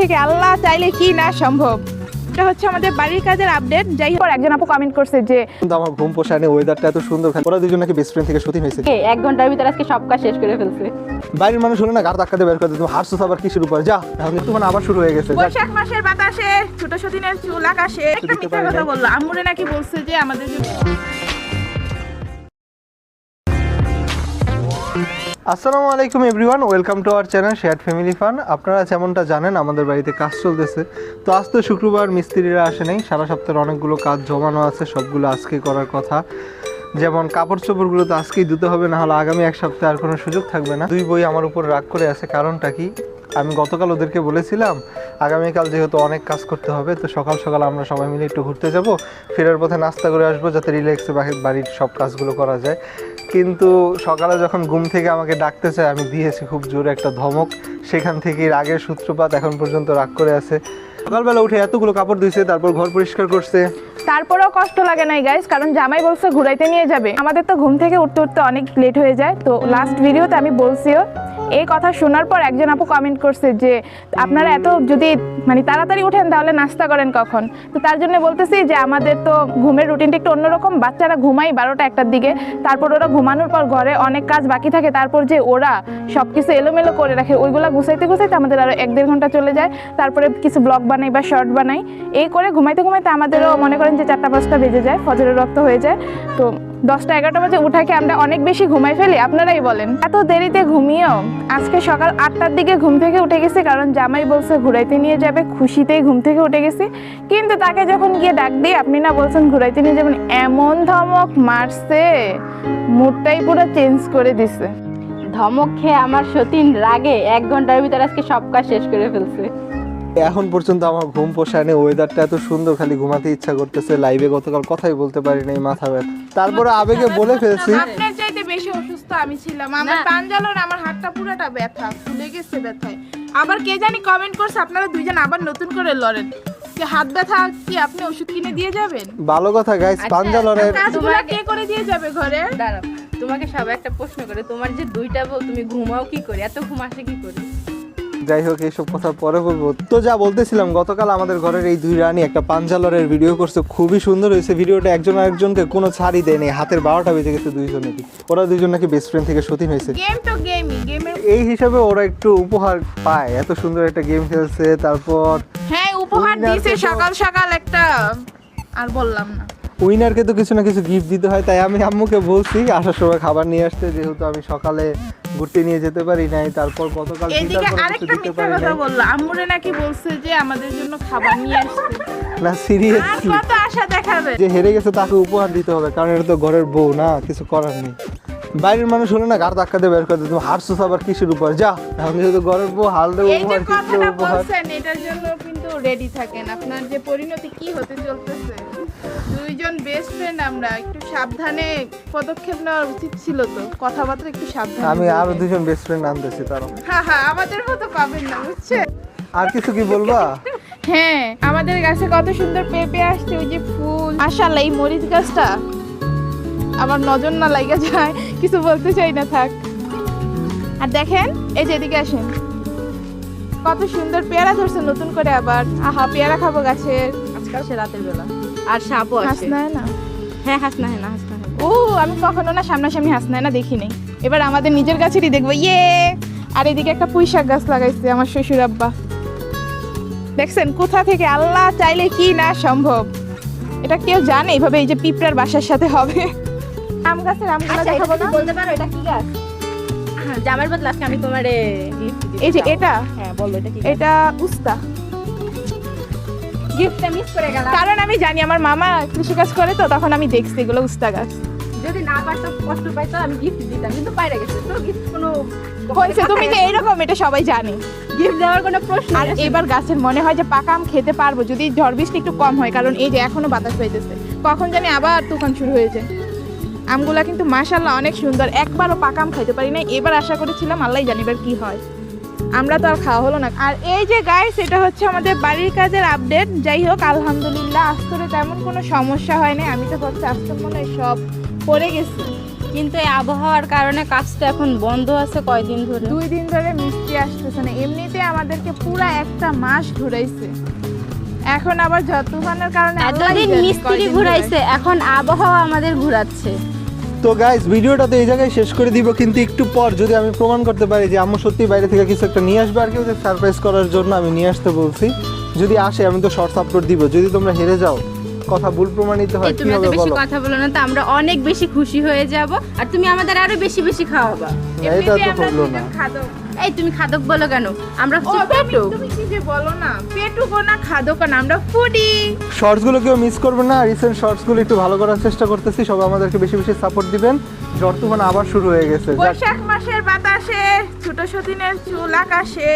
থেকে আল্লাহ চাইলে কি না সম্ভব? এটা হচ্ছে আমাদের বাড়ির কাজের আপডেট যাই হোক একজন আপু কমেন্ট করছে যে কিন্তু আমার ঘুম পোষায়নি ওয়েদারটা এত সুন্দর ওরা দুজন নাকি বেস্ট ফ্রেন্ড থেকে সতীন হয়েছে। এক ঘণ্টার ভিতরে আজকে সব কাজ শেষ করে ফেলছে। বাইরের মানুষ হলো না গাড় বের করে আবার উপর যা এখন কিন্তু মানে আবার শুরু হয়ে গেছে। বৈশাখ মাসের বাতাসে ছোট সতীনের চুল আকাশে। একটা মিথ্যা কথা নাই। বলল। আম্মুরে নাকি বলছে যে আমাদের আসসালামু আলাইকুম everyone, welcome to our channel share family fun. আপনারা যেমনটা জানেন, আমাদের বাড়িতে কাজ চলতেছে। তো আজ তো শুক্রবার, মিস্ত্রিরা আসে নাই। সারা সপ্তাহের অনেকগুলো কাজ জমানো আছে, সবগুলো আজকে করার কথা। যেমন কাপড় চোপড়গুলো তো আজকেই ধুতে হবে না হলে আগামী এক সপ্তাহে আর কোনো সুযোগ থাকবে না। দুই বই আমার উপর রাগ করে আছে, কারণটা কি? আমি গতকাল ওদেরকে বলেছিলাম, আগামীকাল যেহেতু অনেক কাজ করতে হবে, তো সকাল সকাল আমরা সবাই মিলে একটু ঘুরতে যাব। ফেরার পথে নাস্তা করে আসব যাতে রিল্যাক্সে বাড়ির সব কাজগুলো করা যায়। কিন্তু সকালে যখন ঘুম থেকে আমাকে ডাকতেছে আমি দিয়েছি খুব জোরে একটা ধমক। সেখান থেকে রাগের সূত্রপাত এখন পর্যন্ত রাগ করে আছে। সকালবেলা উঠে এতগুলো কাপড় ধুইছে, তারপর ঘর পরিষ্কার করছে। তারপরেও কষ্ট লাগে নাই গাইস কারণ জামাই বলছে ঘুরাইতে নিয়ে যাবে। আমাদের তো ঘুম থেকে উঠতে উঠতে অনেক লেট হয়ে যায়, তো লাস্ট ভিডিওতে আমি বলছিও এই কথা শোনার পর একজন আপু কমেন্ট করছে যে, আপনারা এত যদি মানে তাড়াতাড়ি উঠেন তাহলে নাস্তা করেন কখন? তো তার জন্য বলতেছি যে, আমাদের তো ঘুমের রুটিনটা একটু অন্যরকম। বাচ্চারা ঘুমাই বারোটা একটার দিকে। তারপর ওরা ঘুমানোর পর ঘরে অনেক কাজ বাকি থাকে। তারপর যে ওরা সব কিছু এলোমেলো করে রাখে, ওইগুলা গুছাইতে গুছাইতে আমাদের আরও এক দেড় ঘণ্টা চলে যায়। তারপরে কিছু ব্লগ বানাই বা শর্ট বানাই। এই করে ঘুমাইতে ঘুমাইতে আমাদেরও মনে করেন যে চারটা, পাঁচটা বেজে যায়। ফজরের রক্ত হয়ে যায়। তো দশটা এগারোটা বাজে উঠাকে আমরা অনেক বেশি ঘুমাই ফেলি, আপনারাই বলেন। এত দেরিতে ঘুমিয়েও আজকে সকাল আটটার দিকে ঘুম থেকে উঠে গেছি, কারণ জামাই বলছে ঘুরাইতে নিয়ে যাবে, খুশিতেই ঘুম থেকে উঠে গেছি। কিন্তু তাকে যখন গিয়ে ডাক দিই, আপনি না বলছেন ঘুরাইতে নিয়ে যাবেন, এমন ধমক মারছে, মুডটাই পুরো চেঞ্জ করে দিছে। ধমক খেয়ে আমার সতীন রাগে এক ঘণ্টার ভিতরে আজকে সব কাজ শেষ করে ফেলছে। এখন পর্যন্ত আমার ঘুম পোষায়নি ওয়েদারটা এত সুন্দর খালি ঘুমাতে ইচ্ছা করতেছে লাইভে গতকাল কথাই বলতে পারি নাই মাথা ব্যথা। তারপরে আবেগে বলে ফেলছি। আপনার চাইতে বেশি অসুস্থ আমি ছিলাম আমার না। পাঞ্জালন আমার হাতটা পুরোটা ব্যথা ফুলে গেছে ব্যথায়। আবার কে জানি কমেন্ট করছে আপনারা দুইজন আবার নতুন করে লড়েন। যে হাত ব্যথা কি আপনি ওষুধ কিনে দিয়ে যাবেন? ভালো কথা গাইস আচ্ছা, কাজগুলো কে করে দিয়ে যাবে ঘরে? দাঁড়াও তোমাকে সবাই একটা প্রশ্ন করে তোমার যে দুইটা বউ তুমি ঘুমাও কি করে? এত ঘুম আসে কি করে? যাই হোক এইসব কথা পরে বলব। তো যা বলতেছিলাম গতকাল আমাদের ঘরের এই দুই রানী একটা পাঞ্জালরের ভিডিও করছে। খুবই সুন্দর হয়েছে। ভিডিওটা একজন আরেকজনকে কোনো ছাড়ই দেয়নি। হাতের বারোটা বেজে গেছে দুইজনেরই ওরা দুইজন নাকি বেস্ট ফ্রেন্ড থেকে সতীন হয়েছে। এই হিসাবে ওরা একটু উপহার পায়। এত সুন্দর একটা গেম খেলছে। তারপর হ্যাঁ উপহার দিয়েছে সকাল সকাল একটা আর বললাম না। উইনারকে তো কিছু না কিছু গিফট দিতে হয়। তাই আমি আম্মুকে বলছি আসার সময় খাবার নিয়ে আসতে। যেহেতু আমি সকালে ঘুরতে নিয়ে যেতে পারি নাই তারপর গতকাল এদিকে আরেকটা মিথ্যা কথা বলল। আম্মুরে নাকি বলছে যে আমাদের জন্য খাবার নিয়ে আসছে না আর সিরিয়াসলি কত আশা দেখাবে? যে হেরে গেছে তাকে উপহার দিতে হবে কারণ এটা তো ঘরের বউ না? কিছু করার নেই। বাইরের মানুষ হলে না গাড় ধাক্কা দিয়ে বের করে তুমি হারছো আবার কিসের উপর যা এখন যেহেতু বউ হাল দেবো উপহার কিসের উপহার? এটার জন্য কিন্তু রেডি থাকেন। আপনার যে পরিণতি কি হতে চলতেছে? দুইজন বেস্ট ফ্রেন্ড আমরা একটু সাবধানে পদক্ষেপ নেওয়া উচিত ছিল তো। কথাবার্তা একটু সাবধানে আমি আরও দুজন বেস্ট ফ্রেন্ড আনতেছি তারা হ্যাঁ হ্যাঁ আমাদের মতো পাবেন না বুঝছেন? আর কিছু কি বলবা? হ্যাঁ আমাদের গাছে কত সুন্দর পেঁপে আসছে ওই যে ফুল। এই মরিচ গাছটা। আমার নজর না লাগা যায় কিছু বলতে চাই না থাক। আর দেখেন এই যে এদিকে আসেন। কত সুন্দর পেয়ারা ধরছে নতুন করে আবার। আহা পেয়ারা খাব গাছের। আজকাল সে রাতের বেলা। আর সাপও হাসনায় না? হ্যাঁ হাসনা হ্যাঁ না। হাসনা ও আমি কখনো না সামনাসামনি হাসনায় না দেখি নাই। এবার আমাদের নিজের গাছেরই দেখব। ইয়ে! আর এদিকে একটা পুঁই শাক গাছ লাগাইছে আমার শ্বশুর আব্বা। দেখছেন কোথা থেকে আল্লাহ চাইলে কি না সম্ভব? এটা কেউ জানে এইভাবে এই যে পিঁপড়ার বাসার সাথে হবে। আম গাছের আমগুলো আচ্ছা দেখাবো না? বলতে পারো এটা কি গাছ? জামার বদলে আজকে আমি তোমারে এই যে এটা। হ্যাঁ বলো এটা কি এটা উস্তা। গিফটটা মিস করে গেলাম। কারণ আমি জানি আমার মামা কৃষিকাজ করে তো তখন আমি দেখছি এগুলো উস্তা গাছ। যদি না পারতো কষ্ট পাইতো আমি গিফট দিতাম কিন্তু পাইরে গেছে। তো গিফট কোনো হয়েছে তুমি যে এইরকম এটা সবাই জানে। গিফট দেওয়ার কোনো প্রশ্ন আর এবার গাছের মনে হয় যে পাকা আম খেতে পারব যদি ঝড় বৃষ্টি একটু কম হয় কারণ এই যে এখনও বাতাস পাইতেছে। কখন জানি আবার তুফান শুরু হয়েছে। আমগুলা কিন্তু মাশাল্লাহ অনেক সুন্দর। একবারও পাকাম খাইতে পারি না এবার আশা করেছিলাম আল্লাহ জানিবার কি হয়। আমরা তো আর খাওয়া হলো না। আর এই যে গাইস এটা হচ্ছে আমাদের বাড়ির কাজের আপডেট যাই হোক আলহামদুলিল্লাহ আস্তরে তেমন কোনো সমস্যা হয় না আমি তো ভাবছি আস্তর মনে হয় সব পড়ে গেছি। কিন্তু এই আবহাওয়ার কারণে কাজটা এখন বন্ধ আছে কয়দিন ধরে। দুই দিন ধরে মিষ্টি আসতেছে না। এমনিতে আমাদেরকে পুরা একটা মাস ঘুরাইছে। এখন আবার তুফানের কারণে এতদিন মিস্ত্রি ঘুরাইছে। এখন আবহাওয়া আমাদের ঘুরাচ্ছে। তো গাইজ ভিডিওটা তো এই জায়গায় শেষ করে দিব কিন্তু একটু পর যদি আমি প্রমাণ করতে পারি যে আম্মু সত্যি বাইরে থেকে কিছু একটা নিয়ে আসবে আর কি সারপ্রাইজ করার জন্য আমি নিয়ে আসতে বলছি। যদি আসে আমি তো শর্টস আপলোড দিব। যদি তোমরা হেরে যাও কথা ভুল প্রমাণিত হয় কি তুমি এত হবে বেশি বলো? কথা বলো না তো আমরা অনেক বেশি খুশি হয়ে যাব আর তুমি আমাদের আরও বেশি বেশি খাওয়াবা। এটা তো আমরা হলো না। খাদক এই তুমি খাদক বলো কেন? আমরা ও বলো না পেটুকো না খাদকো না আমরা ফুডি শর্টসগুলো কেউ মিস করবে না রিসেন্ট শর্টসগুলো একটু ভালো করার চেষ্টা করতেছি সবাই আমাদেরকে বেশি বেশি সাপোর্ট দিবেন। জ্বর তুফান আবার শুরু হয়ে গেছে। বৈশাখ মাসের বাতাসে ছোট সতীনের চুল আকাশে।